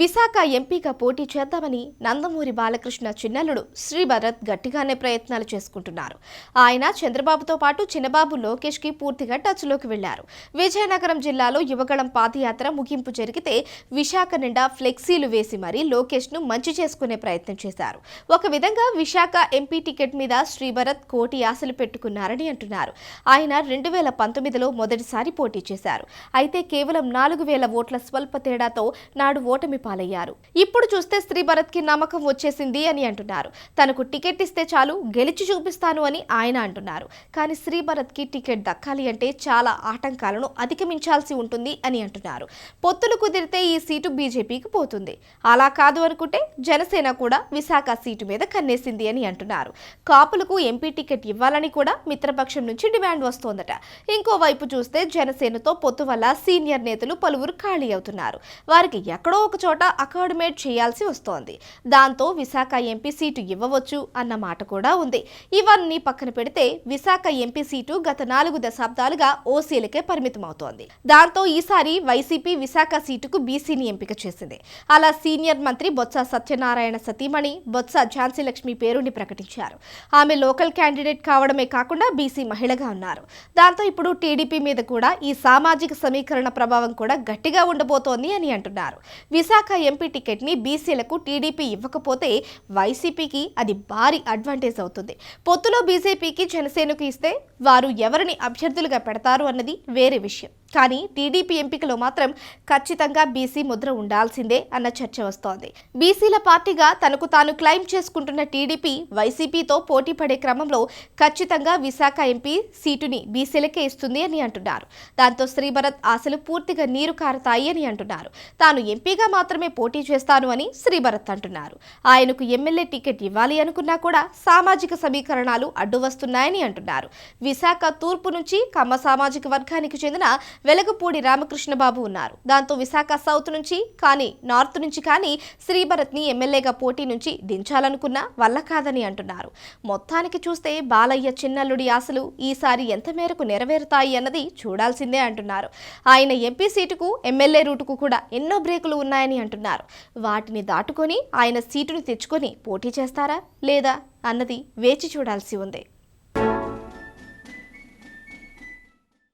విశాఖ ఎంపీగా పోటీ చేద్దామని నందమూరి బాలకృష్ణ చిన్నల్లుడు శ్రీభరత్ గట్టిగానే ప్రయత్నాలు చేసుకుంటున్నారు. ఆయన చంద్రబాబుతో పాటు చిన్నబాబు లోకేష్కి పూర్తిగా టచ్లోకి వెళ్ళారు విజయనగరం జిల్లాలో యువగళం పాదయాత్ర ముగింపు జరిగితే విశాఖ నిండా ఫ్లెక్సీలు వేసి మరీ లోకేష్ను మంచి చేసుకునే ప్రయత్నం చేశారు. ఒక విధంగా విశాఖ ఎంపీ టికెట్ మీద శ్రీభరత్ కోటి ఆశలు పెట్టుకున్నారని అంటున్నారు. ఆయన రెండు వేల పంతొమ్మిదిలో మొదటిసారి పోటీ చేశారు. అయితే కేవలం నాలుగు వేల ఓట్ల స్వల్ప తేడాతో నాడు ఓటమి పాలయ్యారు. ఇప్పుడు చూస్తే శ్రీభరత్కి నమ్మకం వచ్చేసింది అని అంటున్నారు. తనకు టికెట్ ఇస్తే చాలు గెలిచి చూపిస్తాను అని ఆయన అంటున్నారు. కానీ శ్రీభరత్కి టికెట్ దక్కాలి అంటే చాలా ఆటంకాలను అధిగమించాల్సి ఉంటుంది అని అంటున్నారు. పొత్తులు కుదిరితే ఈ సీటు బీజేపీకి పోతుంది. అలా కాదు అనుకుంటే జనసేన కూడా విశాఖ సీటు మీద కన్నేసింది అని అంటున్నారు. కాపులకు ఎంపీ టికెట్ ఇవ్వాలని కూడా మిత్రపక్షం నుంచి డిమాండ్ వస్తోందట. ఇంకోవైపు చూస్తే జనసేనతో పొత్తు వల్ల సీనియర్ నేతలు పలువురు ఖాళీ అవుతున్నారు. వారికి ఎక్కడో ఒక చోట అకాడమేట్ చేయాల్సి వస్తోంది. దాంతో విశాఖ ఎంపీ సీటు ఇవ్వవచ్చు అన్న మాట కూడా ఉంది. ఇవన్నీ పక్కన పెడితే విశాఖ ఎంపీ సీటు గత నాలుగు దశాబ్దాలుగా ఓసీలకే పరిమితమవుతోంది. దాంతో ఈసారి వైసీపీ విశాఖ సీటుకు బీసీని ఎంపిక చేసింది. అలా సీనియర్ మంత్రి బొత్స సత్యనారాయణ సతీమణి బొత్స ఝాన్సీ లక్ష్మి పేరుని ప్రకటించారు. ఆమె లోకల్ క్యాండిడేట్ కావడమే కాకుండా బీసీ మహిళగా ఉన్నారు. దాంతో ఇప్పుడు టీడీపీ మీద కూడా ఈ సామాజిక సమీకరణ ప్రభావం కూడా గట్టిగా ఉండబోతోంది అని అంటున్నారు. విశాఖ ఎంపీ టికెట్ని బీసీలకు టీడీపీ ఇవ్వకపోతే వైసీపీకి అది భారీ అడ్వాంటేజ్ అవుతుంది. పొత్తులో బీజేపీకి జనసేనకు ఇస్తే వారు ఎవరిని అభ్యర్థులుగా పెడతారు అన్నది వేరే విషయం. కానీ టీడీపీ ఎంపికలో మాత్రం ఖచ్చితంగా బీసీ ముద్ర ఉండాల్సిందే అన్న చర్చ వస్తోంది. బీసీల పార్టీగా తనకు తాను క్లైమ్ చేసుకుంటున్న టీడీపీ వైసీపీతో పోటీ పడే క్రమంలో ఖచ్చితంగా విశాఖ ఎంపీ సీటుని బీసీలకే ఇస్తుంది అని అంటున్నారు. దాంతో శ్రీభరత్ ఆశలు పూర్తిగా నీరు కారతాయి అని అంటున్నారు. తాను ఎంపీగా మాత్రమే పోటీ చేస్తాను అని శ్రీభరత్ అంటున్నారు. ఆయనకు ఎమ్మెల్యే టికెట్ ఇవ్వాలి అనుకున్నా కూడా సామాజిక సమీకరణాలు అడ్డు వస్తున్నాయని అంటున్నారు. విశాఖ తూర్పు నుంచి కమ్మ సామాజిక వర్గానికి చెందిన వెలగపూడి రామకృష్ణబాబు ఉన్నారు. దాంతో విశాఖ సౌత్ నుంచి కానీ నార్త్ నుంచి కానీ శ్రీభరత్ని ఎమ్మెల్యేగా పోటీ నుంచి దించాలనుకున్నా వల్ల కాదని అంటున్నారు. మొత్తానికి చూస్తే బాలయ్య చిన్నల్లుడి ఆశలు ఈసారి ఎంత మేరకు నెరవేరుతాయి అన్నది చూడాల్సిందే అంటున్నారు. ఆయన ఎంపీ సీటుకు ఎమ్మెల్యే రూటుకు కూడా ఎన్నో బ్రేకులు ఉన్నాయని అంటున్నారు. వాటిని దాటుకొని ఆయన సీటును తెచ్చుకొని పోటీ చేస్తారా లేదా అన్నది వేచి చూడాల్సి ఉంది.